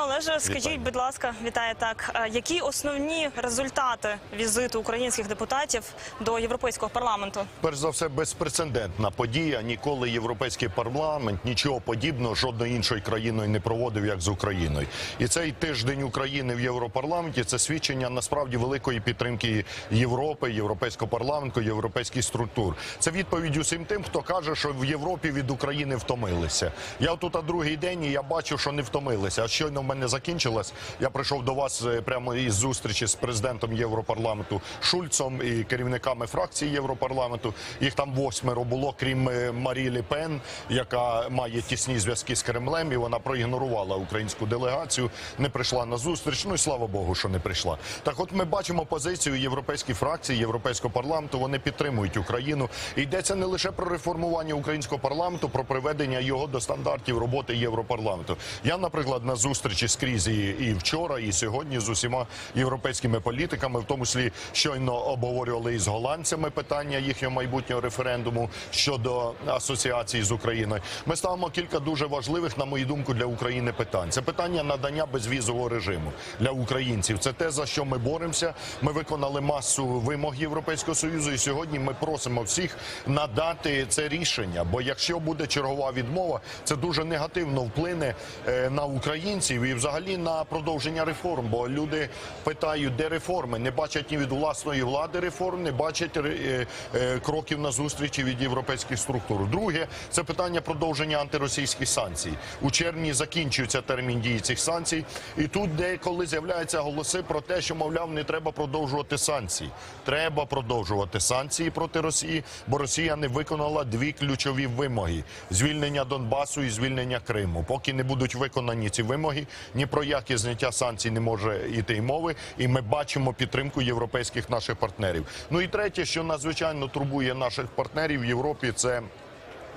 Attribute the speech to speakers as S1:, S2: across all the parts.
S1: Пане Олеже, скажіть, будь ласка, вітаю так. е, Які основні результати візиту українських депутатів до європейського парламенту?
S2: Перш за все, безпрецедентна подія. Ніколи європейський парламент нічого подібного жодною іншою країною не проводив, як з Україною. І цей тиждень України в Європарламенті це свідчення насправді великої підтримки Європи, європейського парламенту, європейських структур. Це відповідь усім тим, хто каже, що в Європі від України втомилися. Я тут другий день і я бачу, що не втомилися. А щойно мене закінчилось. Я прийшов до вас е, прямо із зустрічі з президентом Європарламенту Шульцом і керівниками фракції Європарламенту. Їх там восьмеро було, крім е, Марі Ле Пен, яка має тісні зв'язки з Кремлем, і вона проігнорувала українську делегацію, не прийшла на зустріч. Ну і слава Богу, що не прийшла. Так, от ми бачимо позицію європейських фракцій, європейського парламенту. Вони підтримують Україну. І йдеться не лише про реформування українського парламенту, про приведення його до стандартів роботи Європарламенту. Я, наприклад, на зустрічі скрізь і, і вчора, і сьогодні з усіма європейськими політиками, в тому числі щойно обговорювали із голландцями питання їхнього майбутнього референдуму щодо асоціації з Україною. Ми ставимо кілька дуже важливих, на мою думку, для України питань. Це питання надання безвізового режиму для українців. Це те, за що ми боремося. Ми виконали масу вимог Європейського союзу, і сьогодні ми просимо всіх надати це рішення. Бо якщо буде чергова відмова, це дуже негативно вплине е, на українців і взагалі на продовження реформ. Бо люди питають, де реформи, не бачать ні від власної влади реформ, не бачать е, е, кроків на зустрічі від європейських структур. Друге, це питання продовження антиросійських санкцій. У червні закінчується термін дії цих санкцій, і тут деколи з'являються голоси про те, що мовляв не треба продовжувати санкції. Треба продовжувати санкції проти Росії, бо Росія не виконала дві ключові вимоги: звільнення Донбасу і звільнення Криму. Поки не будуть виконані ці вимоги, ні про яке зняття санкцій не може йти й мови. І ми бачимо підтримку європейських наших партнерів. Ну і третє, що надзвичайно турбує наших партнерів в Європі, це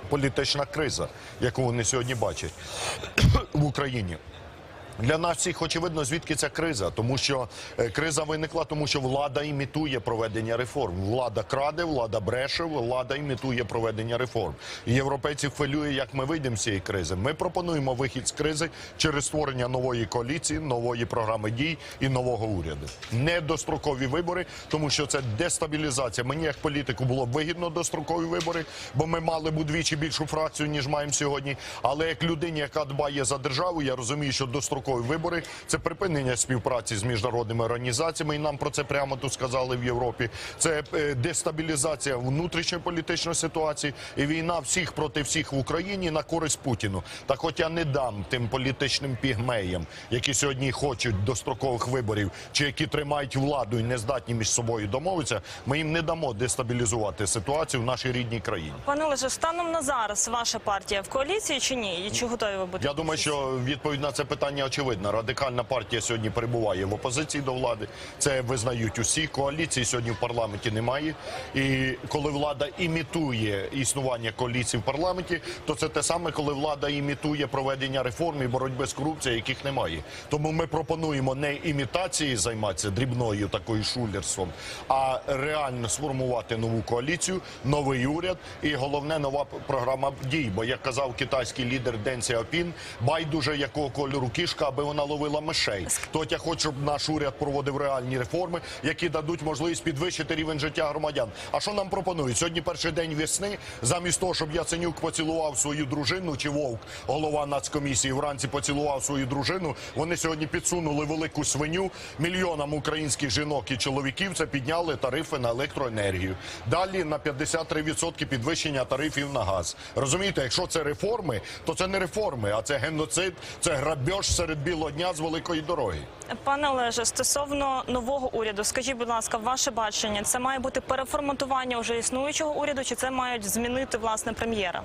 S2: політична криза, яку вони сьогодні бачать в Україні. Для нас всіх очевидно, звідки ця криза, тому що е, криза виникла, тому що влада імітує проведення реформ. Влада краде, влада бреше, влада імітує проведення реформ. Європейців хвилює, як ми вийдемо з цієї кризи. Ми пропонуємо вихід з кризи через створення нової коаліції, нової програми дій і нового уряду. Не дострокові вибори, тому що це дестабілізація. Мені як політику було б вигідно дострокові вибори, бо ми мали б удвічі більшу фракцію ніж маємо сьогодні. Але як людині, яка дбає за державу, я розумію, що дострокові вибори це припинення співпраці з міжнародними організаціями, і нам про це прямо тут сказали в Європі. Це е, дестабілізація внутрішньої політичної ситуації і війна всіх проти всіх в Україні на користь Путіну. Так, от я не дам тим політичним пігмеям, які сьогодні хочуть дострокових виборів, чи які тримають владу і не здатні між собою домовитися. Ми їм не дамо дестабілізувати ситуацію в нашій рідній країні.
S1: Пане Олеже, станом на зараз ваша партія в коаліції чи ні? І чи готові ви будете?
S2: Я думаю, що відповідь на це питання очевидна. Радикальна партія сьогодні перебуває в опозиції до влади. Це визнають усі. Коаліції сьогодні в парламенті немає. І коли влада імітує існування коаліції в парламенті, то це те саме, коли влада імітує проведення реформ і боротьби з корупцією, яких немає. Тому ми пропонуємо не імітації займатися дрібною такою шулерством, а реально сформувати нову коаліцію, новий уряд і головне нова програма дій. Бо як казав китайський лідер Ден Сяопін, байдуже якого кольору кішка, аби вона ловила мишей. То я хочу, щоб наш уряд проводив реальні реформи, які дадуть можливість підвищити рівень життя громадян. А що нам пропонують? Сьогодні перший день весни. Замість того, щоб Яценюк поцілував свою дружину, чи вовк, голова нацкомісії, вранці поцілував свою дружину. Вони сьогодні підсунули велику свиню мільйонам українських жінок і чоловіків. Це підняли тарифи на електроенергію. Далі на 53% підвищення тарифів на газ. Розумієте, якщо це реформи, то це не реформи, а це геноцид, це грабеж серед білого дня з великої дороги.
S1: Пане Олеже, стосовно нового уряду, скажіть, будь ласка, ваше бачення, це має бути переформатування вже існуючого уряду, чи це мають змінити власне прем'єра?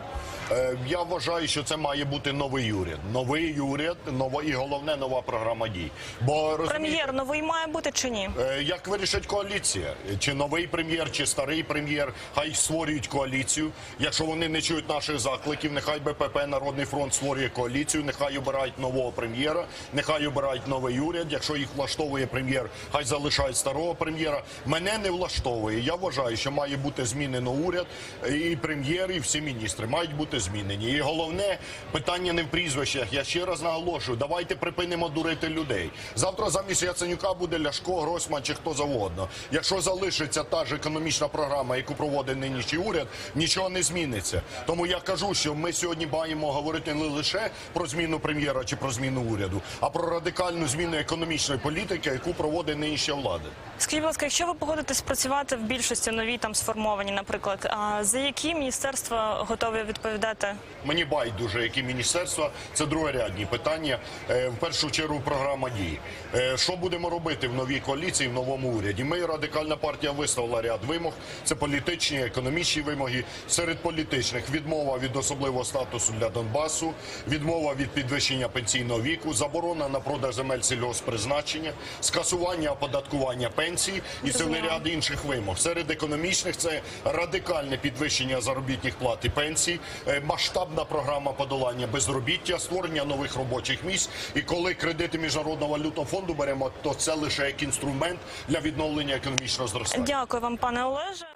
S2: Е, Я вважаю, що це має бути новий уряд. Новий уряд, нова і головне нова програма дій. Бо
S1: Прем'єр новий має бути чи ні?
S2: Е, Як вирішить коаліція? Чи новий прем'єр, чи старий прем'єр? Хай створюють коаліцію. Якщо вони не чують наших закликів, нехай БПП Народний фронт створює коаліцію, нехай обирають нового прем'єра. прем'єра. Нехай обирають новий уряд. Якщо їх влаштовує прем'єр, хай залишають старого прем'єра. Мене не влаштовує. Я вважаю, що має бути змінено уряд і прем'єр, і всі міністри мають бути змінені. І головне питання не в прізвищах. Я ще раз наголошую, давайте припинимо дурити людей. Завтра замість Яценюка буде Ляшко, Гройсман чи хто завгодно. Якщо залишиться та ж економічна програма, яку проводить нинішній уряд, нічого не зміниться. Тому я кажу, що ми сьогодні маємо говорити не лише про зміну прем'єра чи про зміну уряду, а про радикальну зміну економічної політики, яку проводить нинішня влада.
S1: Скажіть, будь ласка, якщо ви погодитесь працювати в більшості нові там сформовані, наприклад, а за які міністерства готові відповідати?
S2: Мені байдуже, які міністерства це другорядні питання. Е, В першу чергу програма дій. Е, Що будемо робити в новій коаліції, в новому уряді? Ми радикальна партія виставила ряд вимог. Це політичні, економічні вимоги. Серед політичних відмова від особливого статусу для Донбасу, відмова від підвищення пенсійного віку, заборона на продаж земель сільгоспризначення, скасування оподаткування пенсій і цілий ряд інших вимог. Серед економічних це радикальне підвищення заробітних плат і пенсій, е, масштабна програма подолання безробіття, створення нових робочих місць. І коли кредити міжнародного валютного фонду беремо, то це лише як інструмент для відновлення економічного зростання.
S1: Дякую вам, пане Олеже.